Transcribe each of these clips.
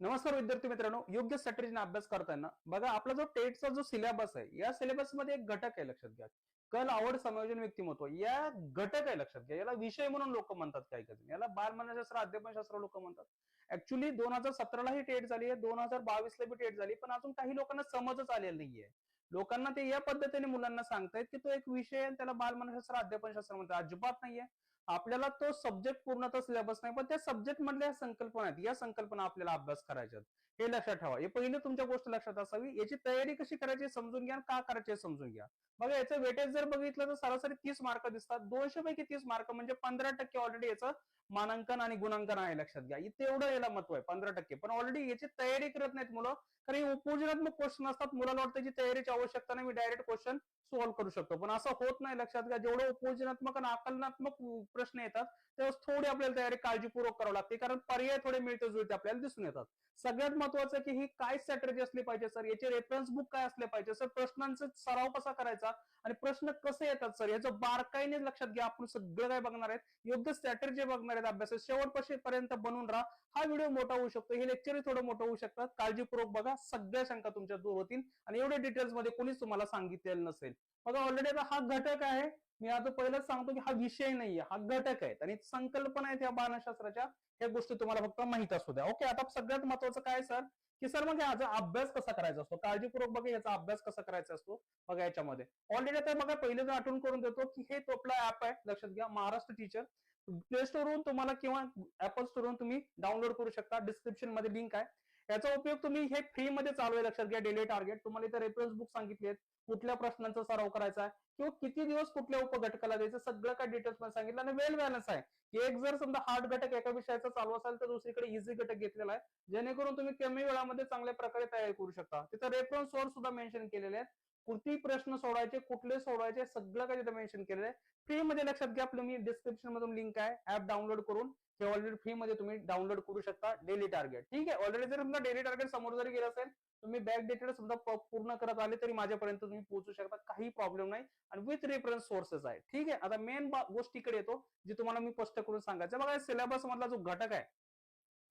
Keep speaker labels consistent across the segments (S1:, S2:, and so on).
S1: नमस्कार विद्यार्थी मित्रांनो योग्य स्ट्रॅटेजीने अभ्यास करताना बघा आपला जो टेटचा जो सिलेबस आहे या सिलेबसमध्ये एक घटक आहे लक्षात घ्या. कल आवड समायोजन व्यक्तिमत्व या घटक आहे लक्षात घ्या. याला विषय म्हणून लोक म्हणतात काही काही याला बालमनशास्त्र अध्यापनशास्त्र लोक म्हणतात. ऍक्च्युली दोन हजार सतराला ही टेट झाली आहे दोन हजार बावीसला बी टेट झाली पण अजून काही लोकांना समजच आलेलं नाहीये. लोकांना ते या पद्धतीने मुलांना सांगतायत की तो एक विषय आहे त्याला बालमनशास्त्र अध्यापनशास्त्र म्हणतात. अजिबात नाहीये. आपल्याला तो सब्जेक्ट पूर्णतः सिलेबस नाही पण त्या सब्जेक्ट मधल्या संकल्पना आहेत या संकल्पना आपल्याला अभ्यास करायच्या आहेत. हे लक्षात ठेवा. हे पहिले तुमच्या गोष्ट लक्षात असावी. याची तयारी कशी करायची समजून घ्या का करायची समजून घ्या. बघा याचं वेटेज जर बघितलं तर सरासरी तीस मार्क दिसतात. दोनशे पैकी तीस मार्क म्हणजे पंधरा टक्के ऑलरेडी याचं मानांकन आणि गुणांकन आहे लक्षात घ्या. इथे एवढं याला महत्त्व आहे पंधरा टक्के. पण ऑलरेडी याची तयारी करत नाहीत मुलं कारण हे उपयोजनात्मक क्वेश्चन असतात. मुलाला वाटतं याची तयारीची आवश्यकता नाही मी डायरेक्ट क्वेश्चन सॉल्व्ह करू शकतो. पण असं होत नाही लक्षात घ्या. जेवढं उपयोजनात्मक आणि आकलनात्मक प्रश्न येतात तेव्हा थोडी आपल्याला तयारी काळजीपूर्वक करावी लागते. कारण पर्याय थोडे मिळते जुळते आपल्याला दिसून येतात. सगळ्यात महत्वाचं की ही काय स्ट्रॅटर्जी असली पाहिजे सर याचे रेफरन्स बुक काय असले पाहिजे? सर प्रश्नांचा सराव कसा करायचा आणि प्रश्न कसे येतात सर याचं बारकाईने लक्षात घ्या. आपण सगळं काय बघणार आहेत? योग्य स्ट्रॅटर्जी बघणार आहेत अभ्यास शेवटपर्यंत बनून राहा. हा व्हिडिओ मोठा होऊ शकतो. हे लेक्चरही थोडं मोठं होऊ शकतात काळजीपूर्वक बघा. सगळ्या शंका तुमच्या दूर होतील आणि एवढ्या डिटेल्समध्ये कोणीच तुम्हाला सांगितलेलं नसेल. बघा ऑलरेडी आता हा घटक आहे. मी आता पहिलंच सांगतो की हा विषय नाहीये हा घटक आहे आणि संकल्पना आहेत या बाणशास्त्राच्या ह्या गोष्टी तुम्हाला फक्त माहीत असू द्या. ओके आता सगळ्यात महत्वाचं काय सर? की सर मग याचा अभ्यास कसा करायचा असतो? काळजीपूर्वक बघा याचा अभ्यास कसा करायचा असतो? बघा याच्यामध्ये. ऑलरेडी आता बघा पहिले जर आठवण करून देतो की हे तो आपला ऍप आहे लक्षात घ्या महाराष्ट्र टीचर प्ले स्टोरवरून तुम्हाला किंवा ऍपल स्टोरवरून तुम्ही डाउनलोड करू शकता. डिस्क्रिप्शनमध्ये लिंक आहे. याचा उपयोग तुम्ही हे फ्री मध्ये चालू आहे लक्षात घ्या डेली टार्गेट तुम्हाला इथे रेफरन्स बुक सांगितले आहेत. कुठल्या प्रश्नांचा सराव करायचा आहे? किंवा किती दिवस कुठल्या उपघटकाला द्यायचं? सगळं काय डिटेल्समध्ये सांगितलं आणि वेल बॅलन्स आहे. की एक जर समजा हार्ड घटक एका विषयाचा चालू असेल तर दुसरीकडे इझी घटक घेतलेला आहे. जेणेकरून तुम्ही कमी वेळामध्ये चांगल्या प्रकारे तयारी करू शकता. तिथं रेफरन्स सोर्स सुद्धा मेन्शन केलेले आहेत. कुठली प्रश्न सोडवायचे कुठले सोडवायचे सगळं काही मेन्शन केलेलं आहे. फ्री मध्ये लक्षात घ्या आपलं मी डिस्क्रिप्शन मधून लिंक आहे. ऍप डाउनलोड करून हे ऑलरेडी फ्री मध्ये तुम्ही डाउनलोड करू शकता डेली टार्गेट ठीक आहे? ऑलरेडी जर तुमचा डेली टार्गेट समोर जरी गेला असेल तुम्ही बॅक डेटेड समजा पूर्ण करत आले तरी माझ्यापर्यंत तुम्ही पोहोचू शकता. काही प्रॉब्लेम नाही. आणि विथ रेफरन्स सोर्सेस आहे ठीक आहे? आता मेन गोष्टीकडे येतो जे तुम्हाला मी स्पष्ट करून सांगायचं बघा सिलेबस मधला जो घटक आहे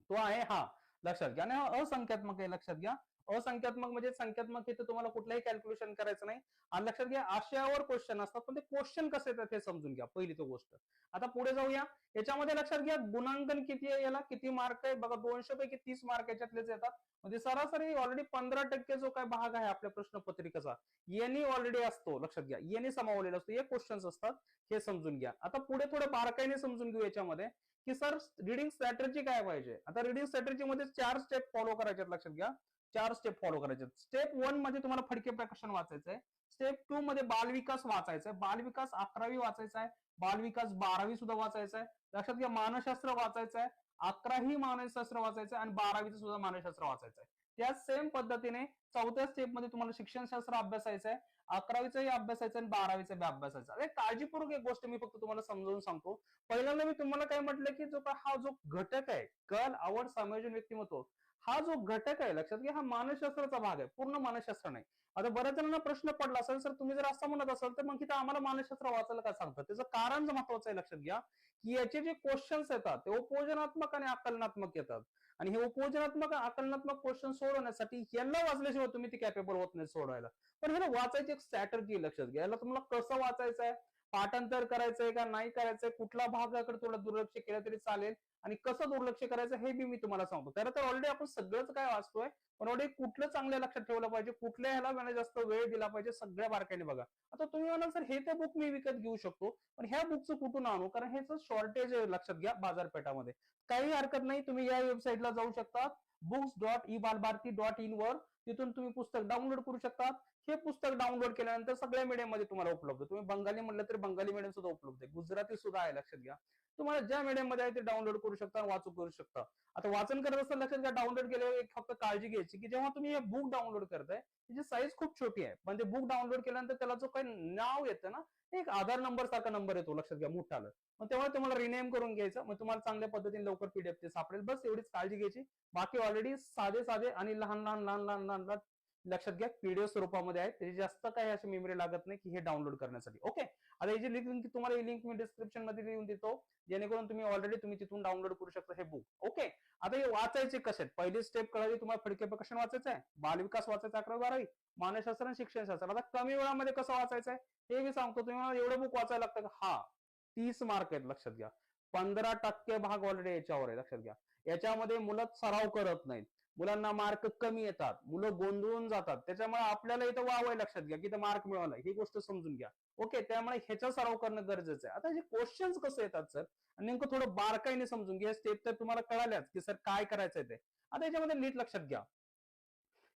S1: तो आहे हा. लक्षात घ्या. आणि हा असंख्यात्मक आहे लक्षात घ्या. असंख्यात्मक म्हणजे संख्यात्मक इथे तुम्हाला कुठलाही कॅल्क्युलेशन करायचं नाही. आणि लक्षात घ्या आशयावर क्वेश्चन असतात पण ते क्वेश्चन कसे येतात हे समजून घ्या पहिली तो गोष्ट. आता पुढे जाऊया. याच्यामध्ये लक्षात घ्या गुणांकन किती आहे याला? किती मार्क आहे? बघा दोनशे पैकी तीस मार्क याच्यातलेच येतात. म्हणजे सरासरी ऑलरेडी पंधरा टक्के जो काय भाग आहे आपल्या प्रश्नपत्रिकेचा यांनी ऑलरेडी असतो लक्षात घ्या. यांनी समावलेला असतो. हे क्वेश्चन्स असतात हे समजून घ्या. आता पुढे थोडं बारकाईने समजून घेऊ याच्यामध्ये की सर रिडिंग स्ट्रॅटर्जी काय पाहिजे? आता रिडिंग स्ट्रॅटर्जी मध्ये चार स्टेप फॉलो करायचे आहेत लक्षात घ्या. चार स्टेप फॉलो करायचे. स्टेप वनमध्ये तुम्हाला फडके प्रकाशन वाचायचं आहे स्टेप टू मध्ये बालविकास वाचायचा आहे बालविकास अकरावी वाचायचा आहे बालविकास बारावी सुद्धा वाचायचा आहे लक्षात घ्या मानसशास्त्र वाचायचं आहे अकराही मानसशास्त्र वाचायचं आहे आणि बारावीचं सुद्धा मानसशास्त्र वाचायचं आहे त्या सेम पद्धतीने चौथ्या स्टेपमध्ये तुम्हाला शिक्षणशास्त्र अभ्यासायचं आहे अकरावीचाही अभ्यासायचं आणि बारावीचा बी अभ्यासायचा अरे काळजीपूर्वक एक गोष्ट मी फक्त तुम्हाला समजावून सांगतो. पहिल्यांदा मी तुम्हाला काय म्हटलं की जो का हा जो घटक आहे कल आवड समायोजन व्यक्तिमत्व हा जो घटक आहे लक्षात घ्या हा मानसशास्त्राचा भाग आहे पूर्ण मानसशास्त्र नाही. आता बऱ्याच जणांना प्रश्न पडला असेल सर तुम्ही जर असं म्हणत असाल तर मग तिथे आम्हाला मानसशास्त्र वाचायला काय सांगतात? त्याचं कारण जर महत्वाचं आहे लक्षात घ्या की याचे जे क्वेश्चन्स येतात ते उपयोजनात्मक आणि आकलनात्मक येतात. आणि हे उपयोजनात्मक आणि आकलनात्मक क्वेश्चन सोडवण्यासाठी याला वाचल्याशिवाय तुम्ही ते कॅपेबल होत नाही सोडवायला. पण ह्याला वाचायची एक स्ट्रॅटर्जी लक्षात घ्या. याला तुम्हाला कसं वाचायचं आहे पाठांतर करायचंय का नाही करायचंय? कुठला भागाकडे थोडा दुर्लक्ष केलं तरी चालेल? आणि कसं दुर्लक्ष करायचं हे बी मी तुम्हाला सांगतो. खरं तर ऑलरेडी आपण सगळंच काय वाचतोय पण ऑलरेडी कुठलं चांगल्या लक्षात ठेवलं पाहिजे कुठल्या ह्याला मला जास्त वेळ दिला पाहिजे सगळ्या बारकाईने बघा. आता तुम्ही म्हणाल सर हे ते बुक मी विकत घेऊ शकतो पण ह्या बुकचं कुठून आणू? कारण ह्याचं शॉर्टेज आहे लक्षात घ्या बाजारपेठामध्ये. काही हरकत नाही तुम्ही या वेबसाईटला जाऊ शकता. Books dot E Balbharati dot in वर तिथून तुम्ही पुस्तक डाउनलोड करू शकता हे पुस्तक डाउनलोड केल्यानंतर सगळ्या मीडियममध्ये तुम्हाला उपलब्ध आहे. तुम्ही बंगाली म्हटलं तर बंगाली मीडियम सुद्धा उपलब्ध आहे. गुजराती सुद्धा आहे लक्षात घ्या. तुम्हाला ज्या मीडियममध्ये आहे ते डाउनलोड करू शकता वाचू करू शकता. आता वाचन करत असताना लक्षात घ्या डाउनलोड केल्यावर एक फक्त काळजी घ्यायची की जेव्हा तुम्ही हे बुक डाउनलोड करताय त्याची साईज खूप छोटी आहे. म्हणजे बुक डाउनलोड केल्यानंतर त्याला जो काही नाव येतं ना एक आधार नंबर सारखा नंबर येतो लक्षात घ्या मोठा आलं मग तेव्हा तुम्हाला रिनेम करून घ्यायचं मग तुम्हाला चांगल्या पद्धतीने लवकर पीडीएफ ते सापडेल. बस एवढीच काळजी घ्यायची. बाकी ऑलरेडी साधे साधे आणि लहान लहान लहान लहान लहान लहान लक्षात घ्या पीडीएफ स्वरूपामध्ये आहे. त्याची जास्त काही अशी मेमरी लागत नाही की हे डाउनलोड करण्यासाठी. ओके आता याची लिंक तुम्हाला ही लिंक मी डिस्क्रिप्शनमध्ये लिहून देतो. जेणेकरून तुम्ही ऑलरेडी तुम्ही तिथून डाउनलोड करू शकता हे बुक ओके आता हे वाचायचे कसे आहेत? पहिली स्टेप कळाली तुम्हाला फडके प्रकाशन वाचायचं आहे. बालविकास वाचायचा अकरा बारावी. मानसशास्त्र आणि शिक्षणशास्त्र आता कमी वेळामध्ये कसं वाचायचं आहे? हे मी सांगतो तुम्ही मला एवढं बुक वाचायला लागतं का? हा तीस मार्क आहेत लक्षात घ्या. पंधरा टक्के भाग ऑलरेडी याच्यावर आहे लक्षात घ्या. याच्यामध्ये मुलं सराव करत नाहीत. मुलांना मार्क कमी येतात मुलं गोंधळून जातात. त्याच्यामुळे आपल्याला इथं वावय लक्षात घ्या की इथं मार्क मिळवला ही गोष्ट समजून घ्या. ओके त्यामुळे ह्याचा सराव करणं गरजेचं आहे. आता हे क्वेश्चन्स कसं येतात सर नेमकं थोडं बारकाईने समजून घ्या. स्टेप तर तुम्हाला कळाल्याच की सर काय करायचंय ते. आता याच्यामध्ये नीट लक्षात घ्या.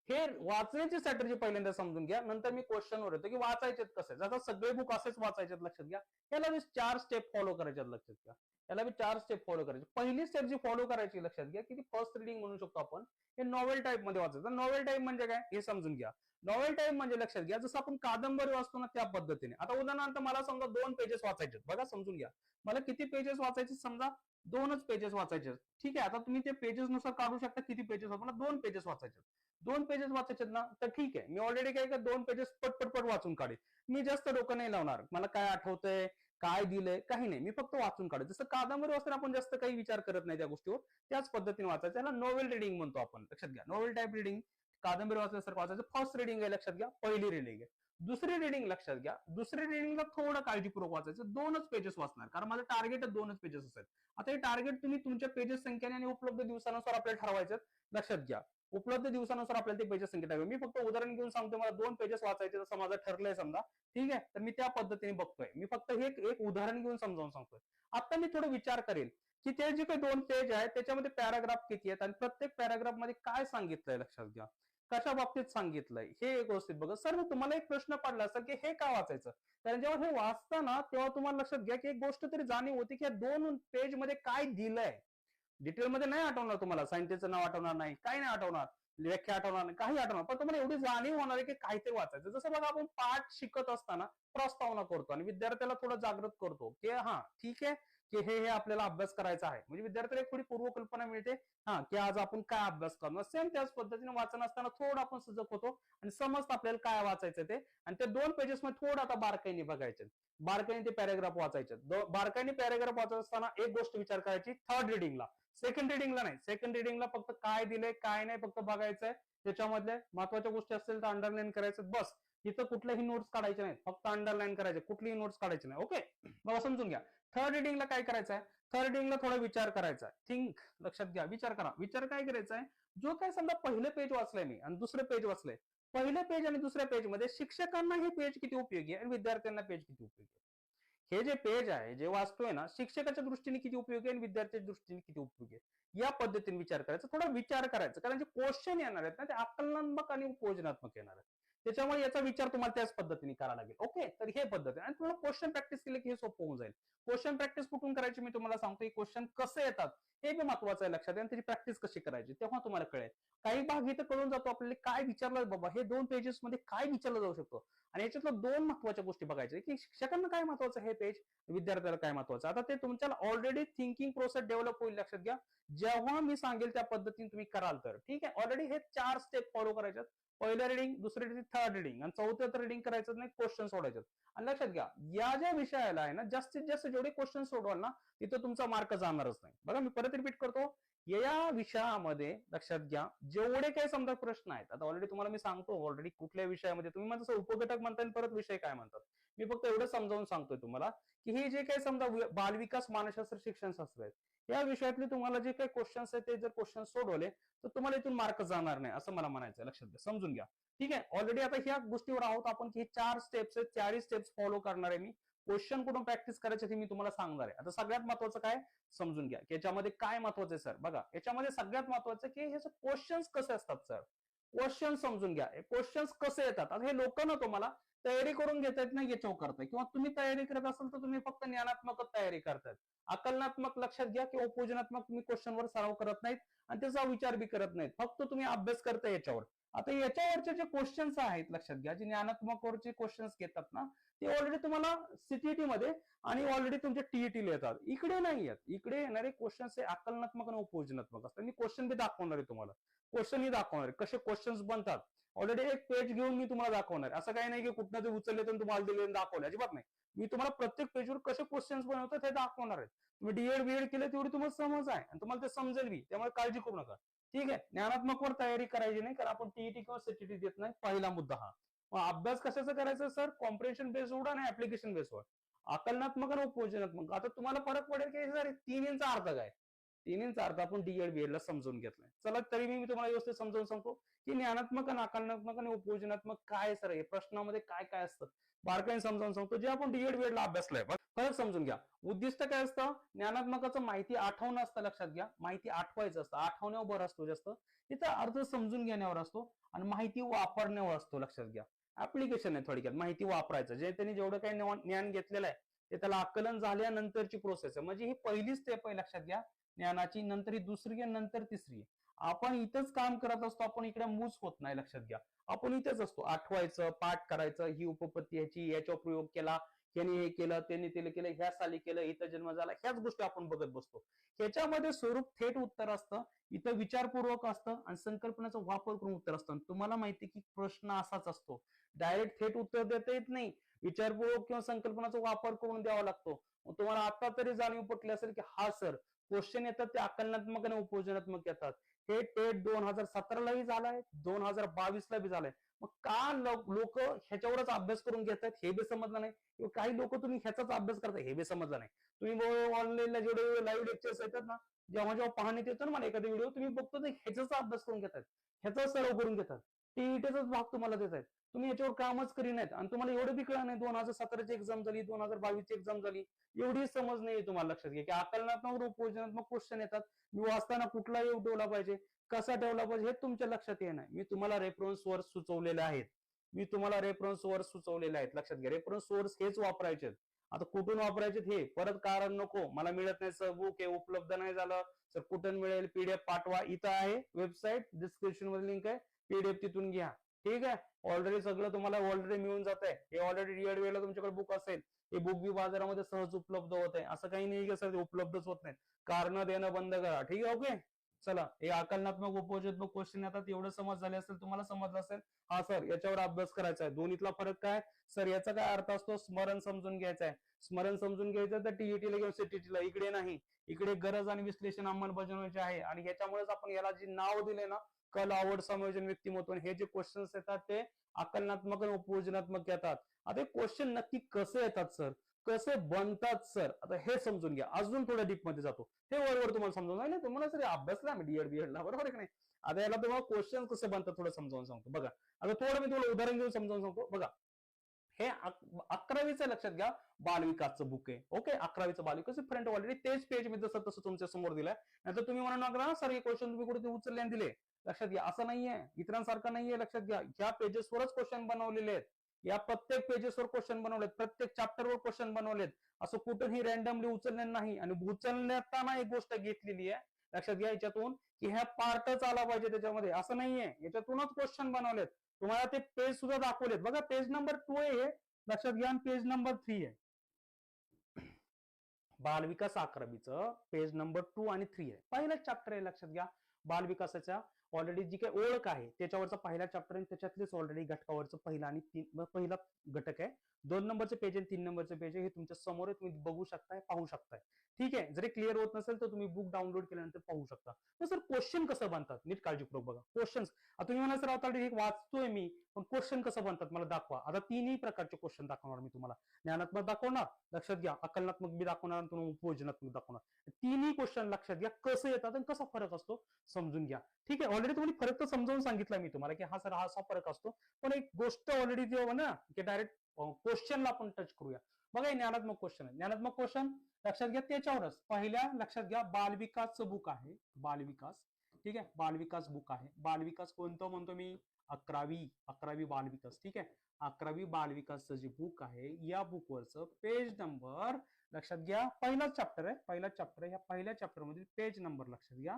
S1: हे वाचण्याची स्ट्रॅटर्जी पहिल्यांदा समजून घ्या. नंतर मी क्वेश्चन वर येतो की वाचायचे कसे? आता सगळे बुक असेच वाचायचे लक्षात घ्या. याला चार स्टेप फॉलो करायच्यात लक्षात घ्या. याला मी चार स्टेप फॉलो करायचे. पहिली स्टेप जी फॉलो करायची लक्षात घ्या की ती फर्स्ट रिडिंग म्हणू शकतो आपण हे नॉवेल टाईपमध्ये वाचायचं. नॉवेल टाईप म्हणजे काय? हे समजून घ्या. नॉवेल टाईप म्हणजे लक्षात घ्या जसं आपण कादंबरी वाचतो ना त्या पद्धतीने. आता उदाहरणार्थ मला समजा दोन पेजेस वाचायचे बघा समजून घ्या. मला किती पेजेस वाचायचे समजा दोनच पेजेस वाचायचे ठीक आहे आता तुम्ही ते पेजेस नुसार काढू शकता किती पेजेस मला दोन पेजेस वाचायचे दोन पेजेस वाचायचे ना तर ठीक आहे. मी ऑलरेडी काय का दोन पेजेस पटपटपट वाचून काढेल मी जास्त डोकं नाही लावणार. मला काय आठवतंय? काय दिलंय काही नाही. मी फक्त वाचून काढू जसं कादंबरी वाचताना आपण जास्त काही विचार करत नाही त्या गोष्टीवर त्याच पद्धतीने वाचायचं. त्याला नोवेल रिडिंग म्हणतो आपण. लक्षात घ्या. नोवेल टाईप रिडिंग कादंबरी वाचल्यासारखं वाचायचं. फर्स्ट रिडिंग आहे लक्षात घ्या. पहिली रिडिंग आहे. दुसरी रिडिंग लक्षात घ्या. दुसरी रिडिंगला थोडं काळजीपूर्वक वाचायचं. दोनच पेजेस वाचणार. कारण माझं टार्गेट दोनच पेजेस असेल. आता हे टार्गेट तुम्ही तुमच्या पेजेस संख्येने आणि उपलब्ध दिवसानुसार आपल्याला ठरवायचं लक्षात घ्या. उपलब्ध दिवसानुसार आपल्याला ते पेजेस संख्या मी फक्त उदाहरण घेऊन सांगतो मला दोन पेजेस वाचायचे जसं माझं ठरलंय समजा. ठीक आहे? तर मी त्या पद्धतीने बघतोय. मी फक्त हे एक उदाहरण घेऊन समजावून सांगतोय. आता मी थोडं विचार करेल की ते जे काही दोन पेज आहेत त्याच्यामध्ये पॅराग्राफ किती आहेत आणि प्रत्येक पॅराग्राफमध्ये काय सांगितलंय लक्षात घ्या. कशा बाबतीत सांगितलंय? हे एक व्यवस्थित बघा. सर तुम्हाला एक प्रश्न पडला असेल की हे का वाचायचं? कारण जेव्हा हे वाचताना तेव्हा तुम्हाला लक्षात घ्या की एक गोष्ट तरी जाणीव होती की या दोन पेजमध्ये काय दिलंय. डिटेल मध्ये नाही आठवणार तुम्हाला. सायंटिस्टचं नाव आठवणार नाही. काही नाही आठवणार. व्याख्या आठवणार नाही. काही आठवणार. पण तुम्हाला एवढी जाणीव होणार आहे की काहीतरी वाचायचं. जसं बघा आपण पाठ शिकत असताना प्रस्तावना करतो आणि विद्यार्थ्याला थोडं जागृत करतो. की हा ठीक आहे की हे हे आपल्याला अभ्यास करायचा आहे. म्हणजे विद्यार्थ्याला एक थोडी पूर्वकल्पना मिळते. हा की आज आपण काय अभ्यास करणार? सेम त्याच पद्धतीने वाचन असताना थोडं आपण सजग होतो आणि समजतं आपल्याला काय वाचायचं ते? आणि त्या दोन पेजेस मध्ये थोडं आता बारकाईने बघायचे. बारकाईने ते पॅराग्राफ वाचायचे. बारकाईने पॅराग्राफ वाचत असताना एक गोष्ट विचार करायची थर्ड रिडिंगला सेकंड रिडिंगला नाही. सेकंड रिडिंगला फक्त काय दिलंय काय नाही फक्त बघायचंय. त्याच्यामधले महत्त्वाच्या गोष्टी असतील तर अंडरलाईन करायचं. बस. इथं कुठल्याही नोट्स काढायचे नाहीत. फक्त अंडरलाईन करायचे. कुठलीही नोट्स काढायचे नाही. ओके मग समजून घ्या. थर्ड रिडिंगला काय करायचं आहे थर्ड रिडिंगला थोडा विचार करायचा. आहे थिंक लक्षात घ्या. विचार करा. विचार काय करायचा आहे जो काय समजा पहिलं पेज वाचलंय मी आणि दुसरं पेज वाचलंय पहिलं पेज आणि दुसऱ्या पेजमध्ये शिक्षकांना हे पेज किती उपयोगी आहे आणि विद्यार्थ्यांना पेज किती उपयोगी आहे? हे जे पेज आहे जे वाचतोय ना शिक्षकाच्या दृष्टीने किती उपयोगी आहे आणि विद्यार्थ्याच्या दृष्टीने किती उपयोगी आहे? या पद्धतीने विचार करायचा थोडा विचार करायचा. कारण जे क्वेश्चन येणार आहेत ना ते आकलनात्मक आणि उपयोजनात्मक येणार आहेत. त्याच्यामुळे याचा विचार तुम्हाला त्याच पद्धतीने करावा लागेल. ओके तर हे पद्धत. आहे आणि तुम्हाला क्वेश्चन प्रॅक्टिस केले की हे सोपं होऊन जाईल. क्वेश्चन प्रॅक्टिस कुठून करायची मी तुम्हाला सांगतो. की क्वेश्चन कसे येतात हे बी महत्वाचं आहे लक्षात. आणि त्याची प्रॅक्टिस कशी करायची तेव्हा तुम्हाला कळेल. काही भाग इथं कळून जातो आपल्याला. काय विचारलं बाबा? हे दोन पेजेस मध्ये काय विचारलं जाऊ शकतो? आणि याच्यातलं दोन महत्त्वाच्या गोष्टी बघायच्या. की शिक्षकांना काय महत्वाचं हे पेज विद्यार्थ्याला काय महत्वाचं आता ते तुमच्या ऑलरेडी थिंकिंग प्रोसेस डेव्हलप होईल लक्षात घ्या. जेव्हा मी सांगेल त्या पद्धतीने तुम्ही कराल तर. ठीक आहे? ऑलरेडी हे चार स्टेप फॉलो करायच्यात. पहिलं रिडिंग दुसरं रिडिंग थर्ड रिडिंग आणि चौथं रिडिंग करायचं नाही क्वेश्चन सोडायचं आणि लक्षात घ्या या ज्या विषयाला आहे ना जास्तीत जास्त जेवढे क्वेश्चन सोडवाल ना तिथं तुमचा मार्क जाणारच नाही. बघा मी परत रिपीट करतो. या विषयामध्ये लक्षात घ्या जेवढे काही समजा प्रश्न आहेत आता ऑलरेडी तुम्हाला मी सांगतो ऑलरेडी कुठल्या विषयामध्ये तुम्ही म्हणता उपघटक म्हणता आणि परत विषय काय म्हणतात. मी फक्त एवढं समजावून सांगतोय तुम्हाला की हे जे काही समजा बालविकास मानसशास्त्र शिक्षणशास्त्र आहेत या विषयातले तुम्हाला जे काही क्वेश्चन्स आहेत ते जर क्वेश्चन सोडवले तर तुम्हाला इथून मार्क जाणार नाही असं मला म्हणायचं लक्षात घ्या समजून घ्या. ठीक आहे? ऑलरेडी आता ह्या गोष्टीवर आहोत आपण की हे चार स्टेप्स आहेत चारही स्टेप्स फॉलो करणार आहे मी. क्वेश्चन कुठून प्रॅक्टिस करायचे ते मी तुम्हाला सांगणार आहे. आता सगळ्यात महत्वाचं काय? समजून घ्या. की याच्यामध्ये काय महत्वाचं आहे सर? बघा याच्यामध्ये सगळ्यात महत्वाचं की हे क्वेश्चन्स कसे असतात सर? क्वेश्चन समजून घ्या. क्वेश्चन्स कसे येतात? आता हे लोक ना तुम्हाला तयारी करून घेतायत ना नाही याच्यावर करताय. किंवा तुम्ही तयारी करत असाल तर तुम्ही फक्त ज्ञानात्मकच तयारी करतायत. आकलनात्मक लक्षात घ्या किंवा उपयोजनात्मक तुम्ही क्वेश्चनवर सराव करत नाहीत आणि त्याचा विचार बी करत नाहीत. फक्त तुम्ही अभ्यास करता याच्यावर. आता याच्यावरचे जे क्वेश्चन्स आहेत लक्षात घ्या जे ज्ञानात्मक वरचे क्वेश्चन्स घेतात ना ते ऑलरेडी तुम्हाला सीटीटी मध्ये आणि ऑलरेडी तुमच्या टीईटी येतात. इकडे नाही येत. इकडे येणारे क्वेश्चन्स हे आकलनात्मक आणि उपयोजनात्मक असतात. मी क्वेश्चन बी दाखवणार आहे तुम्हाला. क्वेश्चनही दाखवणार आहे. कसे क्वेश्चन्स बनतात? ऑलरेडी एक पेज घेऊन मी तुम्हाला दाखवणार. असं काही नाही की कुठनं ते उचलले तर तुम्हाला दिले दाखवले. अजिबात नाही. मी तुम्हाला प्रत्येक पेजवर कसे क्वेश्चन्स बनवतात हे दाखवणार आहे. तुम्ही डीएड बीएड केले तेवढी तुम्हाला समज आहे. आणि तुम्हाला ते समजेल बी. त्यामुळे काळजी करू नका. ठीक आहे? ज्ञानात्मक वर तयारी करायची नाही कारण आपण टीईटी किंवा सीटीटी देत नाही. पहिला मुद्दा हा. मग अभ्यास कशाचा करायचा सर कॉम्प्रेशन बेसवर आणि ऍप्लिकेशन बेसवर आकलनात्मक आणि उपयोजनात्मक. आता तुम्हाला फरक पडेल की सर तीन अर्थ काय तिन्हींचा अर्थ आपण डीएड बीएड ला समजून घेतलाय. चला तरी मी तुम्हाला व्यवस्थित समजावून सांगतो की ज्ञानात्मक नाकारात्मक आणि उपयोजनात्मक काय सर हे? प्रश्नामध्ये काय काय असतं? बारकाईने समजावून सांगतो. जे आपण डीएड बीएड ला अभ्यासलाय बघ. फरक समजून घ्या. उद्दिष्ट काय असतं? ज्ञानात्मकाचं माहिती आठवणं असतं लक्षात घ्या. माहिती आठवायचं असतं. आठवण्यावर भर असतो जास्त. तिचा अर्थ समजून घेण्यावर असतो आणि माहिती वापरण्यावर असतो लक्षात घ्या. ऍप्लिकेशन आहे थोडक्यात. माहिती वापरायचं. जे त्यांनी जेवढं काही ज्ञान घेतलेलं आहे ते त्याला आकलन झाल्यानंतरची प्रोसेस आहे. म्हणजे ही पहिली स्टेप आहे लक्षात घ्या. ज्ञानाची नंतर ही दुसरी आहे नंतर तिसरी. आहे आपण इथंच काम करत असतो आपण इकडे मूज होत नाही लक्षात घ्या. आपण इथेच असतो. आठवायचं पाठ करायचं ही उपपत्ती ह्याची याच्यावर प्रयोग केला याने हे केलं त्याने ते केलं ह्या साली केलं इथं जन्म झाला ह्याच गोष्टी आपण बघत बसतो. ह्याच्यामध्ये स्वरूप थेट उत्तर असतं इथं विचारपूर्वक असतं आणि संकल्पनेचा वापर करून उत्तर असतं. आणि तुम्हाला माहिती की प्रश्न असाच असतो. डायरेक्ट थेट उत्तर देता येत नाही. विचारपूर्वक किंवा संकल्पनाचा वापर करून द्यावा लागतो. मग तुम्हाला आता तरी जाणीव पटली असेल की हा सर क्वेश्चन येतात ते आकलनात्मक आणि उपयोजनात्मक येतात. हे टेट दोन हजार सतरालाही झालाय दोन हजार बावीस ला बी झालंय. मग का लोक ह्याच्यावरच अभ्यास करून घेतात हे बी समजलं नाही? किंवा काही लोक तुम्ही ह्याचाच अभ्यास करताय हे बी समजलं नाही. तुम्ही ऑनलाईनला जेवढे लाईव्ह लेक्चर्स येतात ना जेव्हा जेव्हा पाहण्यात येतो ना मला एखादा व्हिडिओ तुम्ही बघतो ते ह्याचाच अभ्यास करून घेतात ह्याचा सराव करून घेतात टीईटीचाच भाग तुम्हाला देत आहेत. तुम्ही याच्यावर कामच करी नाहीत. आणि तुम्हाला एवढं बी कळलं नाही दोन हजार सतराची एक्झाम झाली दोन हजार बावीसची एक्झाम झाली. एवढी समज नाही तुम्हाला लक्षात घ्या की आकलनात्मक उपयोजनात्मक क्वेश्चन येतात. मी वाचताना कुठला योग ठेवला पाहिजे. कसा ठेवला पाहिजे हे तुमच्या लक्षात येणार मी तुम्हाला रेफरन्स वर सुचवलेले आहेत. मी तुम्हाला रेफरन्स वर सुचवलेले आहेत. लक्षात घ्या रेफरन्स सोर्स हेच वापरायचे आता कुठून वापरायचे हे? परत कारण नको. मला मिळत नाही सर बुक हे उपलब्ध नाही झालं. सर कुठून मिळेल? पीडीएफ पाठवा. इथं आहे वेबसाईट डिस्क्रिप्शनमध्ये लिंक आहे. पीडीएफ तिथून घ्या. ठीक आहे? ऑलरेडी सगळं तुम्हाला ऑलरेडी मिळून जात आहे हे ऑलरेडी डीएड वेळेला तुमच्याकडे बुक असेल. हे बुक बी बाजारामध्ये सहज उपलब्ध होत आहे. असं काही नाही की सर उपलब्धच होत नाही कारण देणं बंद करा. ठीक आहे ओके चला हे आकलनात्मक उपयोजनात्मक क्वेश्चन येतात. एवढं समज झाले असेल तुम्हाला समजलं असेल. हा सर याच्यावर अभ्यास करायचा आहे. दोन्हीतला फरक काय? सर याचा काय अर्थ असतो? स्मरण समजून घ्यायचा आहे. स्मरण समजून घ्यायचं तर टीईटीला किंवा सीटीटीला इकडे नाही. इकडे गरज आणि विश्लेषण अंमलबजावणीचे आहे. आणि ह्याच्यामुळेच आपण याला जे नाव दिले ना कल आवड संयोजन व्यक्तिमत्व हे जे क्वेश्चन्स येतात ते आकलनात्मक आणि उपयोजनात्मक येतात. आता क्वेश्चन नक्की कसे येतात सर कसे बनतात सर आता हे समजून घ्या. अजून थोडं डीपमध्ये जातो. हे वरवर तुम्हाला समजून नाही तुम्हाला सर अभ्यासला मी डीएड बीएडला बरोबर आहे की नाही? आता याला तुम्हाला क्वेश्चन कसे बनतात थोडं समजावून सांगतो. बघा. आता थोडं मी तुम्हाला उदाहरण घेऊन समजावून सांगतो. बघा. हे अकरावीचं लक्षात घ्या. बालविकासचं बुक आहे. ओके? अकरावीचं बालविकास. फ्रंट ऑलरेडी तेच पेज मी जसं तसं तुमच्यासमोर दिलाय. नाहीतर तुम्ही म्हणा ना सर हे क्वेश्चन तुम्ही कुठे उचलले दिले? लक्षात घ्या. असं नाहीये. इतरांसारखं नाहीये. लक्षात घ्या. ह्या पेजेसवरच क्वेश्चन बनवलेले आहेत. या प्रत्येक पेजेसवर क्वेश्चन बनवलेत. प्रत्येक चॅप्टरवर क्वेश्चन बनवलेत. असं कुठेही रॅन्डमली उचलले नाही. आणि उचलण्याताना एक गोष्ट घेतलेली आहे. लक्षात घ्या याच्यातून की ह्या पार्टच आला पाहिजे त्याच्यामध्ये. असं नाहीये. याच्यातूनच क्वेश्चन बनवलेत. तुम्हाला ते पेज सुद्धा दाखवलेत. बघा पेज नंबर टू आहे लक्षात घ्या. पेज नंबर थ्री आहे बालविकास अकरावीचं पेज नंबर टू आणि थ्री आहे पहिलाच चॅप्टर आहे लक्षात घ्या. बालविकासाच्या ऑलरेडी जी काही ओळख आहे त्याच्यावरचा पहिला चॅप्टर आणि त्याच्यातलेच ऑलरेडी घटकावरचं पहिला आणि तीन पहिला घटक आहे. दोन नंबरचे पेज आणि तीन नंबरचे पेज आहे हे तुमच्यासमोर तुम्ही बघू शकताय पाहू शकताय. ठीक आहे? जरी क्लिअर होत नसेल तर तुम्ही बुक डाउनलोड केल्यानंतर पाहू शकता. तर सर क्वेश्चन कसं बनतात? नीट काळजीपूर्वक बघा. क्वेश्चन आता तुम्ही म्हणा सर आता एक वाचतोय मी पण क्वेश्चन कसं बनतात? मला दाखवा. आता तीनही प्रकारचे क्वेश्चन दाखवणार मी तुम्हाला. ज्ञानात्मक दाखवणार लक्षात घ्या. अकलनात्मक बी दाखवणार तुम्ही उपयोजनात्मक दाखवणार. तिन्ही क्वेश्चन लक्षात घ्या कसं येतात आणि कसा फरक असतो समजून घ्या. ठीक आहे? ऑलरेडी तुम्ही फरक तर समजावून सांगितला मी तुम्हाला की हा सर हा असा फरक असतो. पण एक गोष्ट ऑलरेडी जेव्हा ना की डायरेक्ट क्वेश्चनला आपण टच करूया. बघा हे ज्ञानात्मक क्वेश्चन आहे. ज्ञानात्मक क्वेश्चन लक्षात घ्या त्याच्यावरच. पहिल्या लक्षात घ्या बालविकासचं बुक आहे. बालविकास. ठीक आहे? बालविकास बुक आहे. बालविकास कोणतं म्हणतो मी? अकरावी. अकरावी बालविकास. ठीक आहे? अकरावी बालविकासचं जे बुक आहे या बुकवरचं पेज नंबर लक्षात घ्या. पहिलाच चॅप्टर आहे. पहिलाच चॅप्टर आहे. या पहिल्या चॅप्टर पेज नंबर लक्षात घ्या.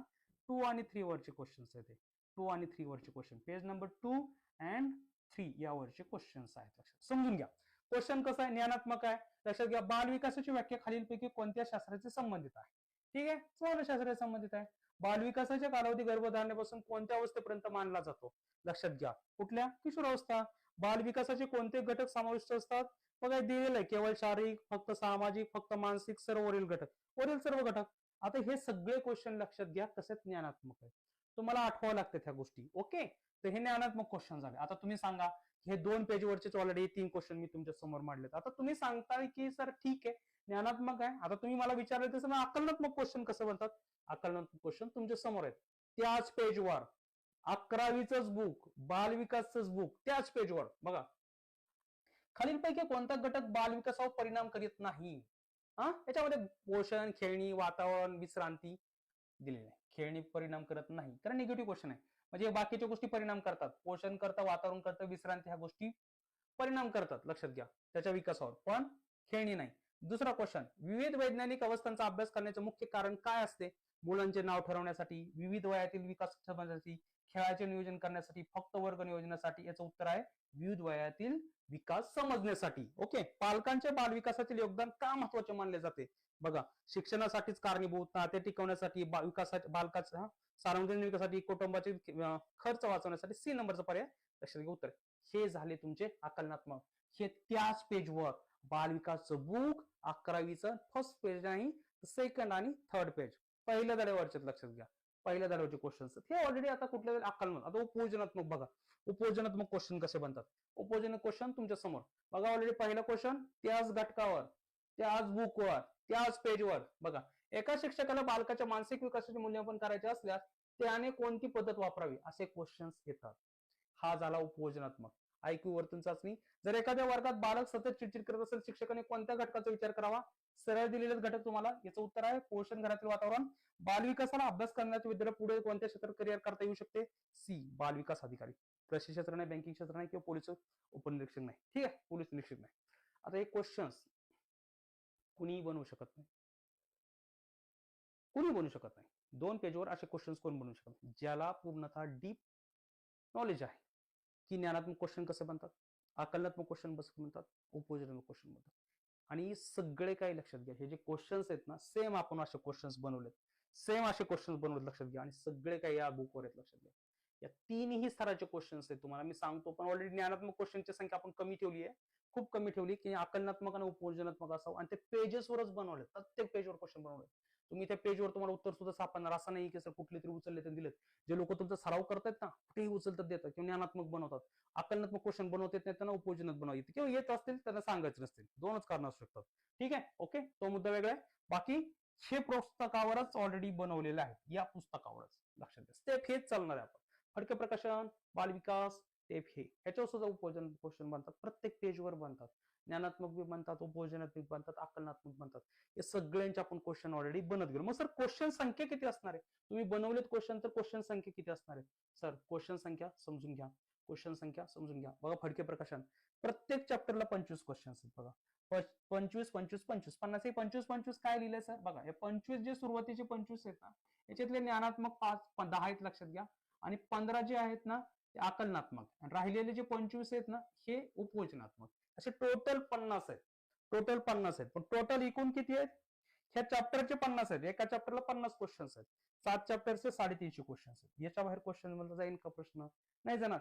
S1: टू आणि थ्री वरचे क्वेश्चन्स आहेत टू आणि थ्री वरचे question page number two and three यावरचे questions आहेत. लक्षात. समजून घ्या. क्वेश्चन कसा आहे? ज्ञानात्मक आहे. लक्षात घ्या. बाल विकासाची व्याख्या खालीलपैकी कोणत्या शास्त्राचे संबंधित आहे? ठीक आहे? समाजशास्त्राचे संबंधित आहे? बालविकासाच्या कालावधी गर्भधारणेपासून कोणत्या अवस्थेपर्यंत मानला जातो? लक्षात घ्या. कुठल्या? किशोरावस्था बालविकासाचे कोणते घटक समाविष्ट असतात? बघा दिलेलं आहे. केवळ शारीरिक फक्त सामाजिक फक्त मानसिक सर्व वरील घटक. वरील सर्व घटक. आता हे सगळे क्वेश्चन लक्षात घ्या कसे ज्ञानात्मक आहे तुम्हाला आठवावं लागतं त्या गोष्टी ओके तर हे ज्ञानात्मक क्वेश्चन झाले. आता तुम्ही सांगा हे दोन पेजवरचेच ऑलरेडी तीन क्वेश्चन मी तुमच्यासमोर मांडलेत. आता तुम्ही सांगताय की सर ठीक आहे ज्ञानात्मक आहे. आता तुम्ही मला विचारलं तसं आकलनात्मक क्वेश्चन कसं बनतात? आकलनात्मक क्वेश्चन तुमच्यासमोर आहेत. त्याच पेजवर अकरावीच बुक बालविकासच बुक त्याच पेजवर बघा. खालीलपैकी कोणता घटक बालविकासावर परिणाम करीत नाही? हा? याच्यामध्ये पोषण खेळणी वातावरण विश्रांती दिलेली आहे. खेळणी परिणाम करत नाही. कारण निगेटिव्ह क्वेश्चन आहे. म्हणजे बाकीच्या गोष्टी परिणाम करतात. पोषण करतं वातावरण करतं विश्रांती ह्या गोष्टी परिणाम करतात. लक्षात घ्या. त्याच्या विकासावर. पण खेळणी नाही. दुसरा क्वेश्चन विविध वैज्ञानिक अवस्थांचा अभ्यास करण्याचे मुख्य कारण काय असते? मुलांचे नाव ठरवण्यासाठी विविध वयातील विकास समजण्यासाठी खेळाचे नियोजन करण्यासाठी फक्त वर्ग नियोजनासाठी याचं उत्तर आहे विविध वयातील विकास समजण्यासाठी. ओके? पालकांच्या बालविकासातील योगदान का महत्त्वाचे मानले जाते? बघा शिक्षणासाठीच कारणीभूत नाते टिकवण्यासाठी बा- विकासाच्या बालकाचा सार्वजनिक विकासासाठी कुटुंबाचे खर्च वाचवण्यासाठी सी नंबरचा पर्याय लक्षात घ्या उत्तर. हे झाले तुमचे आकलनात्मक. हे त्याच पेजवर बालविकासचं बुक अकरावीचं फर्स्ट पेज नाही सेकंड आणि थर्ड पेज पहिल्या धड्यावरचे लक्षात घ्या. पहिल्या धड्यावरचे क्वेश्चन हे ऑलरेडी आता कुठल्या तरी आकलनात्मक आता उपयोजनात्मक बघा. उपयोजनात्मक क्वेश्चन कसे बनतात? उपयोजनात्मक क्वेश्चन तुमच्यासमोर. बघा ऑलरेडी पहिला क्वेश्चन त्याच घटकावर त्याच बुकवर त्याच पेजवर बघा. एका शिक्षकाला बालकाच्या मानसिक विकासाचे मूल्यांकन करायचे असल्यास त्याने कोणती पद्धत वापरावी? असे क्वेश्चन्स येतात. हा झाला उपयोजनात्मक आयक्यू वर्तन चाचणी. जर एखाद्या वर्गात बालक सतत चिडचिड करत असेल शिक्षकाने कोणत्या घटकाचा विचार करावा? सरळ दिलेलं घटक तुम्हाला. याचं उत्तर आहे पोषण घरातील वातावरण. बालविकासाला अभ्यास करण्याचे विद्यार्थी पुढे कोणत्या क्षेत्रात करिअर करता येऊ शकते? सी बालविकास अधिकारी. कृषी क्षेत्र नाही बँकिंग क्षेत्र नाही किंवा पोलीस उपनिरीक्षक नाही. ठीक आहे पोलीस निरीक्षक नाही. आता एक क्वेश्चन्स कुणीही बनवू शकत नाही. कुणी बनवू शकत नाही. दोन पेजवर असे क्वेश्चन्स कोण बनवू शकत नाही? ज्याला पूर्णतः डीप नॉलेज आहे. की ज्ञानात्मक क्वेश्चन कसे बनतात? आकलनात्मक क्वेश्चन कसे बनतात? उपयोजनात्मक क्वेश्चन बनतात. आणि सगळे काही लक्षात घ्या. हे जे क्वेश्चन्स आहेत ना सेम आपण असे क्वेश्चन्स बनवलेत. सेम असे क्वेश्चन्स बनवलेत लक्षात घ्या आणि सगळे काही या बुकवर आहेत लक्षात घ्या. या तीनही स्तराचे क्वेश्चन्स आहेत तुम्हाला. मी सांगतो पण ऑलरेडी ज्ञानात्मक क्वेश्चनची संख्या आपण कमी ठेवली आहे. खूप कमी ठेवली की आकलनात्मक आणि उपयोजनात्मक असावं. आणि ते पेजेसवरच बनवले प्रत्येक पेजवर क्वेश्चन बनवले तुम्ही त्या पेजवर तुम्हाला उत्तर सुद्धा सापडणार. असं नाही की सर कुठले तरी उचलले तर दिलेत. जे लोक तुमचा सराव करतात ना कुठेही उचलतात देतात किंवा ज्ञानात्मक बनवतात. आकलनात्मक क्वेश्चन बनवत येत नाही त्यांना उपयोजनात बनवत किंवा येत असतील त्यांना सांगायचं नसतील. दोनच कारण असू शकतात. ठीक आहे? ओके तो मुद्दा वेगळा आहे. बाकी हे पुस्तकावरच ऑलरेडी बनवलेलं आहे. या पुस्तकावरच. लक्षात द्या स्टेप हेच चालणार आहे आपण. फडके प्रकाशन बालविकास स्टेप हे. ह्याच्यावर सुद्धा उपयोजन क्वेश्चन बनतात. प्रत्येक पेजवर बनतात. ज्ञानात्मक बी बनतात उपयोजनात्मक बनतात आकलनात्मक बनतात हे सगळ्यांचे आपण क्वेश्चन ऑलरेडी बनत गेलो. मग सर क्वेश्चन संख्या किती असणार आहे? तुम्ही बनवलेत क्वेश्चन तर क्वेश्चन संख्या किती असणार आहे? सर क्वेश्चन संख्या समजून घ्या. क्वेश्चन संख्या समजून घ्या. बघा फडके प्रकाशन. प्रत्येक चॅप्टरला पंचवीस क्वेश्चन आहेत बघा. पंचवीस पंचवीस पंचवीस. पन्नास हे पंचवीस पंचवीस काय लिहिलंय सर? बघा हे पंचवीस जे सुरुवातीचे पंचवीस आहेत ना याच्यातले ज्ञानात्मक पाच दहा आहेत लक्षात घ्या. आणि पंधरा जे आहेत ना ते आकलनात्मक. आणि राहिलेले जे पंचवीस आहेत ना हे उपवचनात्मक असे टोटल पन्नास आहेत. टोटल पन्नास आहेत. पण टोटल एकूण किती आहेत? ह्या चॅप्टरचे पन्नास आहेत. एका चॅप्टरला पन्नास क्वेश्चन्स आहेत. सात चॅप्टरचे साडेतीनशे क्वेश्चन्स आहेत. याच्या बाहेर क्वेश्चनमध्ये जाईल का प्रश्न? नाही जाणार.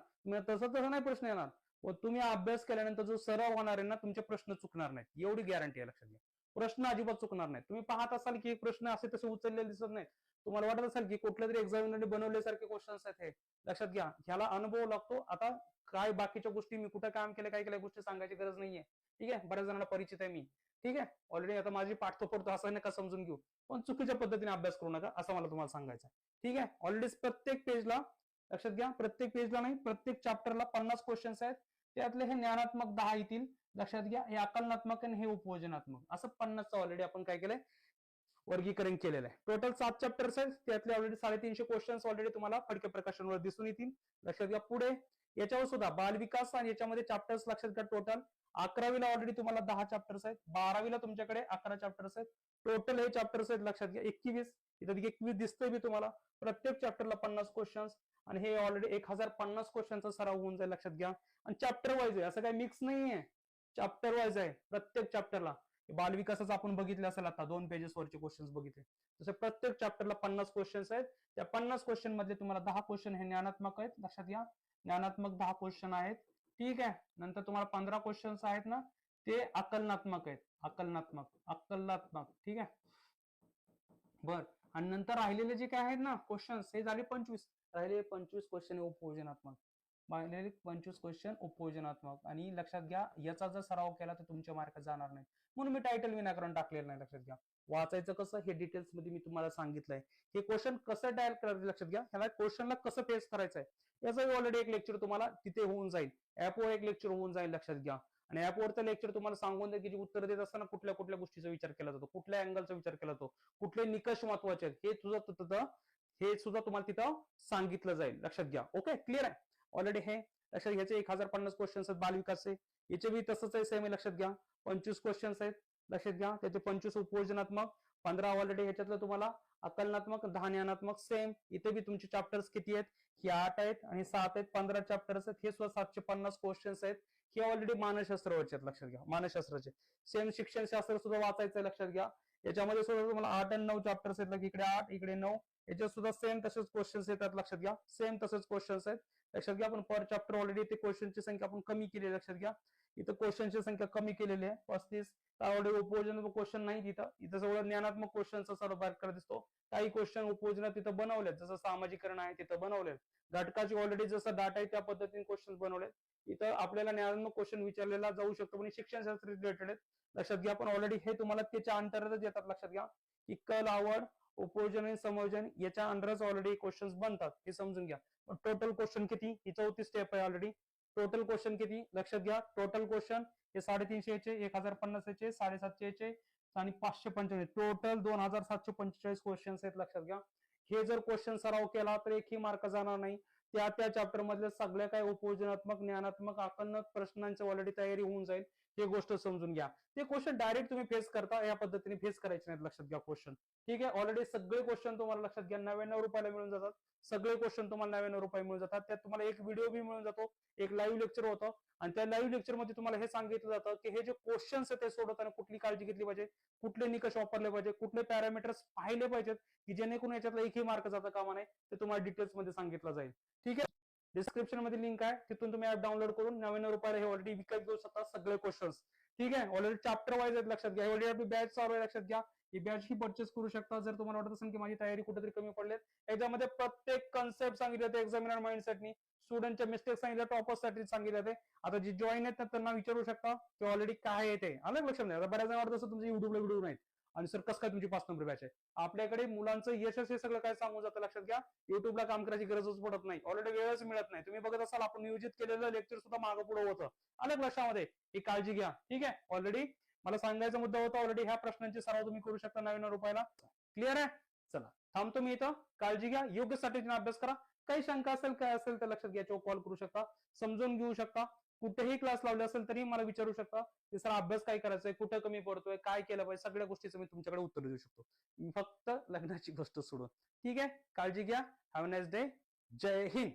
S1: तसं तसं नाही प्रश्न येणार. व तुम्ही अभ्यास केल्यानंतर जो सराव होणार आहे ना तुमचे प्रश्न चुकणार नाहीत. एवढी गॅरंटी आहे लक्षात घ्या. प्रश्न अजिबात चुकणार नाही तुम्ही पाहत असाल की प्रश्न असे तसे उचललेले दिसत नाही तुम्हाला वाटत असेल की कुठल्या तरी एक्झामिनरने बनवल्यासारखे क्वेश्चन्स आहेत हे. लक्षात घ्या. ह्याला अनुभव लागतो. आता काय बाकीच्या गोष्टी मी कुठं काम केलं काय केलं गोष्टी सांगायची गरज नाहीये. ठीक आहे? बऱ्याच जणांना परिचित आहे मी. ठीक आहे? ऑलरेडी आता माझी पाठ तो पडतो असं नका समजून घेऊ. पण चुकीच्या पद्धतीने अभ्यास करू नका असं मला तुम्हाला सांगायचं आहे. ठीक आहे? ऑलरेडी प्रत्येक पेजला लक्षात घ्या प्रत्येक पेजला नाही प्रत्येक चॅप्टरला पन्नास क्वेश्चन्स आहेत. त्यातले हे ज्ञानात्मक दहा येतील. लक्षात घ्या हे आकलनात्मक आणि हे उपयोजनात्मक. असं पन्नासचं ऑलरेडी आपण काय केलंय? वर्गीकरण केलेलं आहे. टोटल सात चॅप्टर्स आहेत. त्यातले ऑलरेडी साडेतीनशे क्वेश्चन्स ऑलरेडी तुम्हाला फडके प्रकाशनवर दिसून येतील. लक्षात घ्या पुढे याच्यावर सुद्धा बालविकास आणि याच्यामध्ये चॅप्टर्स लक्षात घ्या टोटल अकरावीला ऑलरेडी तुम्हाला दहा चॅप्टर्स आहेत. बारावीला तुमच्याकडे अकरा चॅप्टर्स आहेत. टोटल हे चॅप्टर्स आहेत लक्षात घ्या. एकवीस. इथं एकवीस दिसतंय मी तुम्हाला. प्रत्येक चॅप्टरला पन्नास क्वेश्चन्स आणि हे ऑलरेडी एक हजार पन्नास क्वेश्चनचा सराव होऊन जाईल लक्षात घ्या. आणि चॅप्टर वाईज आहे. असं काही मिक्स नाहीये. चॅप्टर वाईज आहे. प्रत्येक चॅप्टरला बालविकासाचं आपण बघितलं असेल आता. दोन पेजेस वरचे क्वेश्चन बघितले. तसे प्रत्येक चॅप्टरला पन्नास क्वेश्चन्स आहेत. त्या पन्नास क्वेश्चन मधले तुम्हाला दहा क्वेश्चन हे ज्ञानात्मक आहेत. लक्षात घ्या. ज्ञानात्मक दहा क्वेश्चन आहेत. ठीक आहे. नंतर तुम्हाला पंधरा क्वेश्चन्स आहेत ना ते आकलनात्मक आहेत. आकलनात्मक अकलनात्मक ठीक आहे? बर. आणि नंतर राहिलेले जे काय आहेत ना क्वेश्चन्स हे झाले पंचवीस. राहिलेले पंचवीस क्वेश्चन उपयोजनात्मक राहिलेले पंचवीस क्वेश्चन उपयोजनात्मक आणि लक्षात घ्या याचा जर सराव केला तर तुमच्या मार्क जाणार नाही म्हणून मी टायटल विनाकारण टाकलेलं नाही लक्षात घ्या. वाचायचं कसं? हे डिटेल्समध्ये मी तुम्हाला सांगितलंय. हे क्वेश्चन कसं डायल करायचं लक्षात घ्या. ह्याला क्वेश्चनला कसं फेस करायचं आहे याचं ऑलरेडी एक लेक्चर तुम्हाला तिथे होऊन जाईल. ऍपवर एक लेक्चर होऊन जाईल लक्षात घ्या. आणि ऍपवरचं लेक्चर तुम्हाला सांगून द्या की जे उत्तर देत असताना कुठल्या कुठल्या गोष्टीचा विचार केला जातो? कुठल्या अँगलचा विचार केला जातो? कुठले निकष महत्त्वाचे आहेत? हे तुझं तिथं हे सुद्धा तुम्हाला तिथं सांगितलं जाईल. लक्षात घ्या. ओके क्लिअर आहे? ऑलरेडी हे? लक्षात घ्यायचे एक हजार पन्नास क्वेश्चन्स आहेत बालविकासचे. याचे बी तसंच आहे सेम लक्षात घ्या. पंचवीस क्वेश्चन्स आहेत. लक्षात घ्या त्याचे पंचवीस उपयोजनात्मक पंधरा ऑलरेडी ह्याच्यातलं तुम्हाला अकलनात्मक दहा ज्ञानात्मक सेम इथे बी तुमचे चॅप्टर्स किती आहेत? हे आठ आहेत आणि सात आहेत. पंधरा चॅप्टर्स आहेत. हे सुद्धा सातशे पन्नास क्वेश्चन्स आहेत. हे ऑलरेडी मानसशास्त्रावरचे आहेत लक्षात घ्या. मानसशास्त्राचे. सेम शिक्षण शास्त्र सुद्धा वाचायचं आहे लक्षात घ्या. याच्यामध्ये सुद्धा तुम्हाला आठ आणि नऊ चॅप्टर्स आहेत. इकडे आठ इकडे नऊ. याच्यात सुद्धा सेम तसेच क्वेश्चन्स येतात लक्षात घ्या. सेम तसेच क्वेश्चन्स आहेत. लक्षात घ्या आपण पर चॅप्टर ऑलरेडी ते क्वेश्चनची संख्या आपण कमी केली लक्षात घ्या. इथं क्वेश्चनची संख्या कमी केलेली आहे. पस्तीस ऑलरेडी उपयोजन क्वेश्चन नाही तिथं. इथं सगळं ज्ञानात्मक क्वेश्चनचा सर्व प्रकार दिसतो. काही क्वेश्चन उपयोजना तिथं बनवलेत जसं सामाजिकरण आहे तिथं बनवलेत घटकाची ऑलरेडी जसं डाटा आहे त्या पद्धतीने क्वेश्चन बनवलेत इथं आपल्याला ज्ञानात्मक क्वेश्चन विचारलेला जाऊ शकतो. पण शिक्षणशास्त्र रिलेटेड आहेत. लक्षात घ्या पण ऑलरेडी हे तुम्हाला त्याच्या अंतर्गतच येतात. लक्षात घ्या. की कल आवड उपयोजन आणि समयोजन याच्या अंडरच ऑलरेडी क्वेश्चन्स बनतात. हे समजून घ्या. टोटल क्वेश्चन किती? ही चौथी स्टेप आहे ऑलरेडी टोटल क्वेश्चन किती? लक्षात घ्या. टोटल क्वेश्चन हे साडेतीनशे याचे एक हजार पन्नास याचे साडेसातशे याचे आणि पाचशे पंचेचाळीस. टोटल दोन हजार सातशे पंचेचाळीस क्वेश्चन्स आहेत लक्षात घ्या. हे जर क्वेश्चन सराव केला तर एकही मार्क जाणार नाही. त्या त्या चॅप्टर मधल्या सगळ्या काही उपयोजनात्मक ज्ञानात्मक आकलनक प्रश्नांची ऑलरेडी तयारी होऊन जाईल. हे गोष्ट समजून घ्या. ते क्वेश्चन डायरेक्ट तुम्ही फेस करता या पद्धतीने फेस करायचे नाहीत लक्षात घ्या क्वेश्चन ठीक आहे? ऑलरेडी सगळे क्वेश्चन तुम्हाला लक्षात घ्या. नव्याण्णव रुपयाला मिळून जातात. सगळे क्वेश्चन तुम्हाला नव्याण्णव रुपये मिळून जातात. त्यात तुम्हाला एक व्हिडिओ बी मिळून जातो. एक लाईव्ह लेक्चर होतं. आणि त्या लाईव्ह लेक्चरमध्ये तुम्हाला हे सांगितलं जातं की हे जे क्वेश्चन्स आहेत ते सोडवताना कुठली काळजी घेतली पाहिजे? कुठले निकष वापरले पाहिजे? कुठले पॅरामीटर्स पाहिले पाहिजेत की जेणेकरून याच्यातला एकही मार्क जाता कामा नाही ते तुम्हाला डिटेल्समध्ये सांगितलं जाईल. ठीक आहे? डिस्क्रिप्शनमध्ये लिंक आहे. तिथून तुम्ही ऍप डाउनलोड करून नव्याण्णव रुपयाला हे ऑलरेडी विकत घेऊ शकता सगळे क्वेश्चन्स ठीक आहे? ऑलरेडी चॅप्टर वाईज आहेत लक्षात घ्या. ऑलरेडी आपली बॅच चालू आहे लक्षात घ्या. ही बॅच ही परचेस करू शकता. जर तुम्हाला वाटत असेल की माझी तयारी कुठेतरी कमी पडले याच्यामध्ये प्रत्येक कन्सेप्ट सांगितले होते एक्झामिनर माइंडसेटनी स्टुडंटच्या मिस्टेक सांगितले टॉपर्ससाठी सांगितले होते. आता जे जॉईन आहेत त्यांना विचारू शकता की ऑलरेडी काय येते अलग लक्षात नाही? आता बऱ्याच जण वाटत असं तुमचे युट्यूबला व्हिडिओ नाहीत. आणि सर कसं काय तुमची पाच नंबर बॅच आहे? आपल्याकडे मुलांचं यशस्वी सगळं काय सांगून जातं लक्षात घ्या. युट्यूबला काम करायची गरजच पडत नाही. ऑलरेडी वेळच मिळत नाही. तुम्ही बघत असाल आपण नियोजित केलेलं लेक्चर सुद्धा मागं पुढे होतं. अनेक लक्षामध्ये? ही काळजी घ्या. ठीक आहे? ऑलरेडी मला सांगायचा मुद्दा होता ऑलरेडी ह्या प्रश्नांची सराव तुम्ही करू शकता नवीन रुपयाला. क्लिअर आहे? चला थांबतो मी इथं. काळजी घ्या योग्य स्ट्रॅटेजीने अभ्यास करा. काही शंका असेल काय असेल तर लक्षात घ्या कॉल करू शकता. समजून घेऊ शकता. कुठेही क्लास लावले असेल तरी मला विचारू शकता. की सर अभ्यास काय करायचंय कुठं कमी पडतोय काय केलं पाहिजे सगळ्या गोष्टीचं मी तुमच्याकडे उत्तर देऊ शकतो. फक्त लग्नाची गोष्ट सोडून ठीक आहे? काळजी घ्या. Have nice day Jai Hind.